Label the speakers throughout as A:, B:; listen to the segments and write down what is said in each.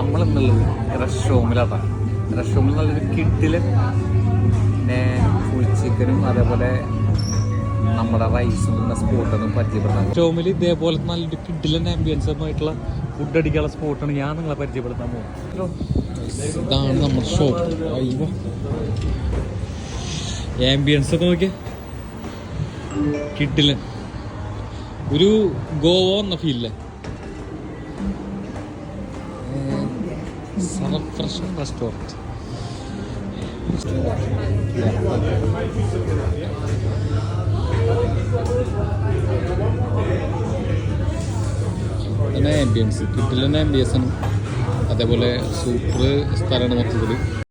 A: നമ്മൾ എന്നുള്ളത് റഷ് റൂമിലാണ് റഷ് റൂമിൽ നല്ലൊരു കിട്ടിൽ. പിന്നെ ഫുൾ ചിക്കനും അതേപോലെ നമ്മുടെ റൈസും പിന്നെ സ്പോട്ടൊന്നും പരിചയപ്പെടുത്താം ഷോമിൽ ഇതേപോലെ നല്ലൊരു കിഡിലൻ ആംബിയൻസുമായിട്ടുള്ള ഫുഡ് അടിക്കാനുള്ള സ്പോട്ടാണ് ഞാൻ നിങ്ങളെ പരിചയപ്പെടുത്താൻ പോകുന്നത്. ഇതാണ് നമ്മുടെ ഷോപ്പ് അയ്യോ. ആംബിയൻസ് ഒക്കെ നോക്കിയേ. കിഡിലൻ ഒരു ഗോവ എന്ന ഫീലില്ലേ സർഫ്രഷൻ റെസ്റ്റോറന്റ് തന്നെ ആംബിയൻസ് കിട്ടില്ല ആംബിയൻസ് അതേപോലെ സൂപ്പർ സ്ഥലമാണ് മൊത്തത്തിൽ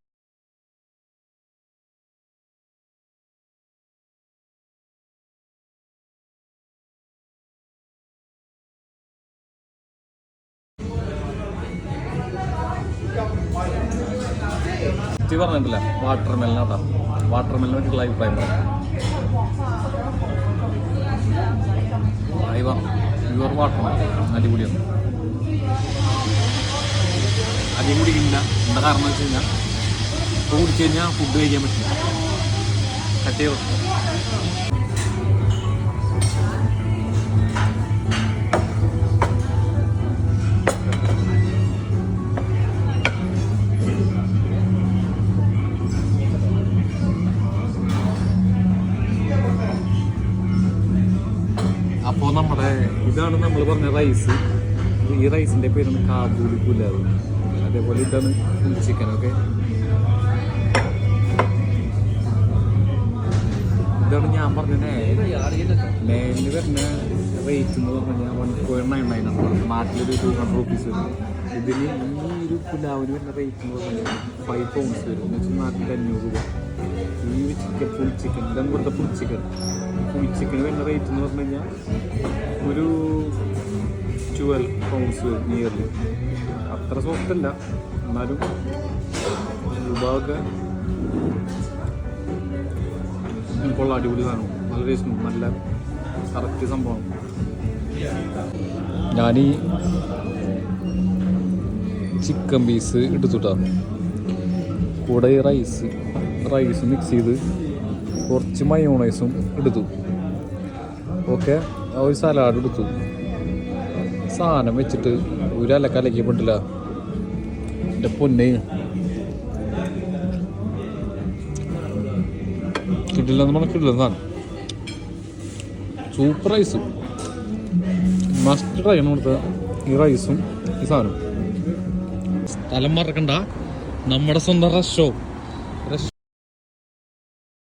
A: ഇത് പറഞ്ഞിട്ടില്ല. വാട്ടർ മെല്ലനാട്ടാ വാട്ടർ മെല്ലിനെ പറ്റിയുള്ള അഭിപ്രായം അയവ പ്യുവർ വാട്ടർ അടിപൊളിയാണ്. അധികം കുടിക്കില്ല എന്താ കാരണം വെച്ച് കഴിഞ്ഞാൽ ഇപ്പോൾ കുടിച്ചു കഴിഞ്ഞാൽ ഫുഡ് കഴിക്കാൻ പറ്റില്ല. കട്ട് അപ്പോൾ നമ്മുടെ ഇതാണ് നമ്മൾ പറഞ്ഞ റൈസ് ഈ റൈസിന്റെ പേരാണ് കാബൂലി പുലാവ്. അതേപോലെ ഇതാണ് ഫുൾ ചിക്കൻ ഓക്കെ ഇതാണ് ഞാൻ പറഞ്ഞ മെയിൻ വരുന്ന റേറ്റ് എന്ന് പറഞ്ഞു കഴിഞ്ഞാൽ വൺ പോയിന്റ് നയൻ നയൻ ആണ് നാട്ടിലൊരു ടു ഹൺഡ്രഡ് റുപ്പീസ് വരും. ഇതിന് ഈ ഒരു പുലാവിന് വരുന്ന റേറ്റ് എന്ന് പറഞ്ഞു കഴിഞ്ഞാൽ ഫൈവ് പൗണ്ട്സ് വരും. എന്ന് വെച്ചാൽ നാട്ടിൽ അഞ്ഞൂറ് രൂപ. ഈ ചിക്കൻ ഫുൾ ചിക്കൻ ഇതാണ് ഇവിടുത്തെ ഫുൾ ചിക്കൻ ഫുൾ ചിക്കന് വരുന്ന റേറ്റ് എന്ന് പറഞ്ഞു കഴിഞ്ഞാൽ ഒരു ട്വൽവ് പൗണ്ട്സ് വരും നിയർലി അത്ര സോഫ്റ്റ് അല്ല. എന്നാലും രൂപയൊക്കെ ഇപ്പോൾ അടിപൊളി സാധനം നല്ല ടേസ്റ്റും നല്ല കറക്റ്റ് സംഭവം. ഈ ചിക്കൻ പീസ് എടുത്തിട്ടാണ് കൂടെ ഈ റൈസ് റൈസ് മിക്സ് ചെയ്ത് കുറച്ച് മയോണൈസും എടുത്തു ഓക്കെ ഒരു സലാഡ് എടുത്തു. സാധനം വെച്ചിട്ട് ഒരു അലക്കലക്കി പെട്ടില്ല എന്റെ പൊന്നെ. കിട്ടില്ല എന്ന് പറഞ്ഞാൽ കിട്ടില്ല സൂപ്പർ റൈസ്. മസ്റ്റ് ട്രൈ ആണ് കൊടുത്തത്. ഈ റൈസും ഈ സാധനം സ്ഥലം മറക്കണ്ട. നമ്മുടെ സ്വന്തം റഷോ